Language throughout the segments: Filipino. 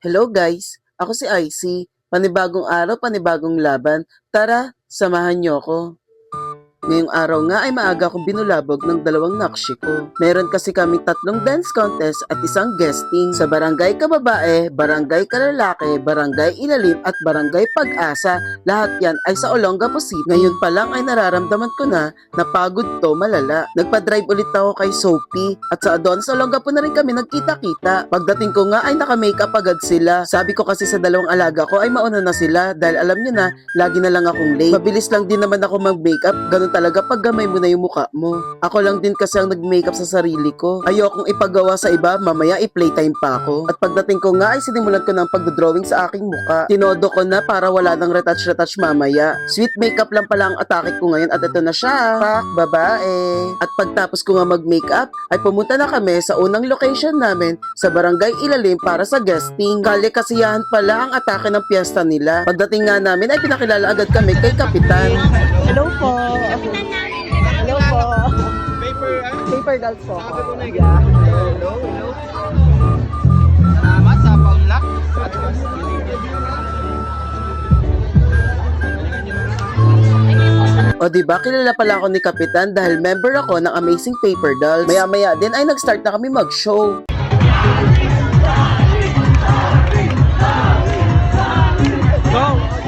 Hello guys, ako si Icy. Panibagong araw, panibagong laban. Tara, samahan niyo ako. Ngayong araw nga ay maaga akong binulabog ng dalawang nakshi ko. Meron kasi kaming tatlong dance contest at isang guesting sa Barangay Kababae, Barangay Kalalaki, Barangay Ilalim at Barangay Pag-asa. Lahat yan ay sa Olongapo City. Ngayon pa lang ay nararamdaman ko na napagod to malala. Nagpa-drive ulit ako kay Sophie at sa Adon sa Olongapo na rin kami nagkita-kita. Pagdating ko nga ay naka-makeup agad sila. Sabi ko kasi sa dalawang alaga ko ay mauna na sila dahil alam nyo na, lagi na lang akong late. Mabilis lang din naman ako mag-makeup, ganun talaga pag gamay mo na yung mukha mo. Ako lang din kasi ang nag-makeup sa sarili ko. Ayokong ipagawa sa iba, mamaya i-playtime pa ako. At pagdating ko nga ay sinimulan ko ng pagdodrawing sa aking mukha. Tinodo ko na para wala nang retouch-retouch mamaya. Sweet makeup lang pala ang atake ko ngayon at ito na siya. Pak, babae. At pagtapos ko nga mag-makeup, ay pumunta na kami sa unang location namin sa Barangay Ilalim para sa guesting. Kali kasiyahan pala ang atake ng piyesta nila. Pagdating nga namin ay pinakilala agad kami kay Kapitan. Hello po. Hello po. Paper, ah? Paper dolls po. Sabi ko na. Hello, hello. Salamat sa paulak. At mas O di ba kilala pala ako ni Kapitan dahil member ako ng Amazing Paper Dolls. Maya-maya din ay nag-start na kami mag-show. Go!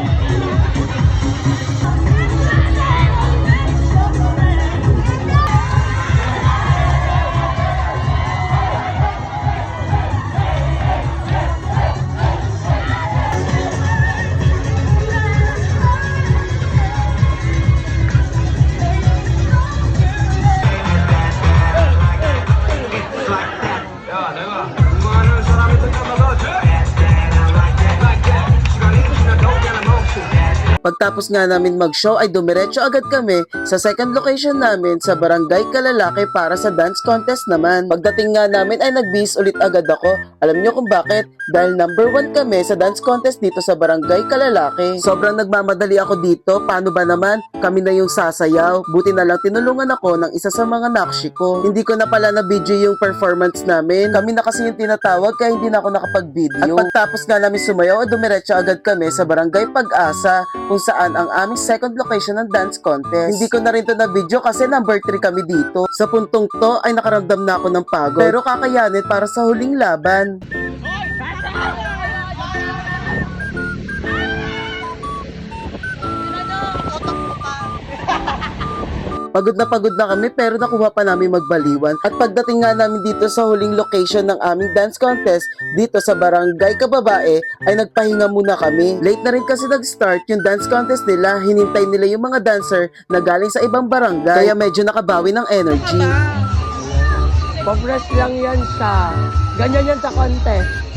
Pagtapos nga namin mag-show ay dumiretso agad kami sa second location namin sa Barangay Kalalaki para sa dance contest naman. Pagdating nga namin ay nag-bis ulit agad ako. Alam niyo kung bakit? Dahil number one kami sa dance contest dito sa Barangay Kalalaki. Sobrang nagmamadali ako dito. Paano ba naman? Kami na yung sasayaw. Buti na lang tinulungan ako ng isa sa mga nakshi ko. Hindi ko na pala na video yung performance namin. Kami na kasi yung tinatawag kaya hindi na ako nakapag-video. At pagtapos nga namin sumayaw, ay dumiretso agad kami sa Barangay Pag-asa kung saan ang aming second location ng dance contest. Hindi ko na rin to na video kasi number 3 kami dito. Sa puntong to ay nakaramdam na ako ng pagod. Pero kakayanin para sa huling laban. Pagod na pagod na kami pero nakuha pa namin magbaliwan. At pagdating nga namin dito sa huling location ng aming dance contest, dito sa Barangay Kababae, ay nagpahinga muna kami. Late na rin kasi nag-start yung dance contest nila. Hinintay nila yung mga dancer na galing sa ibang barangay. Kaya medyo nakabawi ng energy. Progress lang yan sa, ganyan yan sa contest.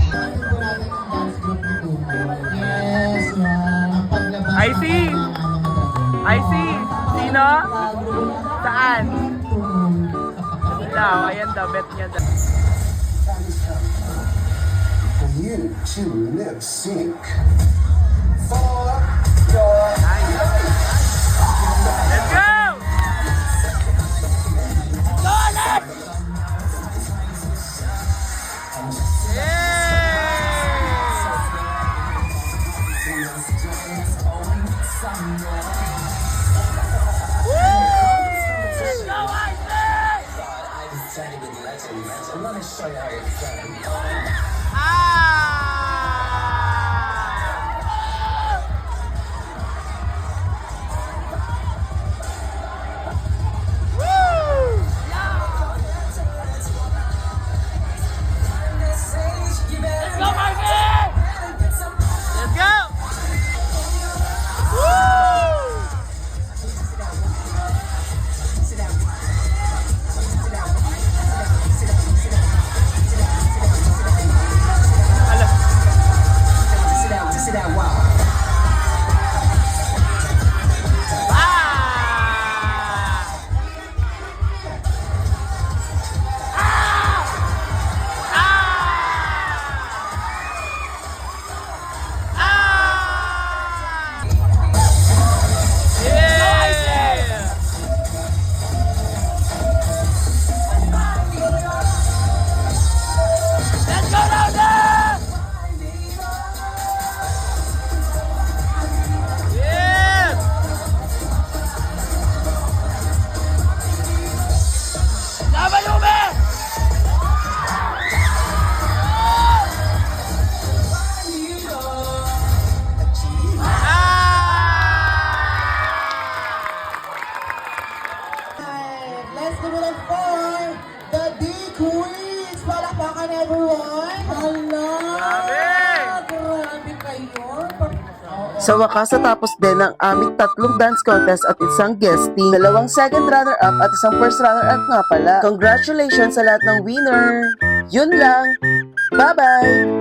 Yan. Daw, ayan daw, bet niya daw. You to lip sync for your Let's go! Dolan! Yeah! somewhere. me show you how it's done. Palakpakan everyone! Grabe! Grabe kayo! Sa wakas, natapos din ang aming tatlong dance contest at isang guesting. Dalawang second runner-up at isang first runner-up nga pala. Congratulations sa lahat ng winner! Yun lang! Bye-bye!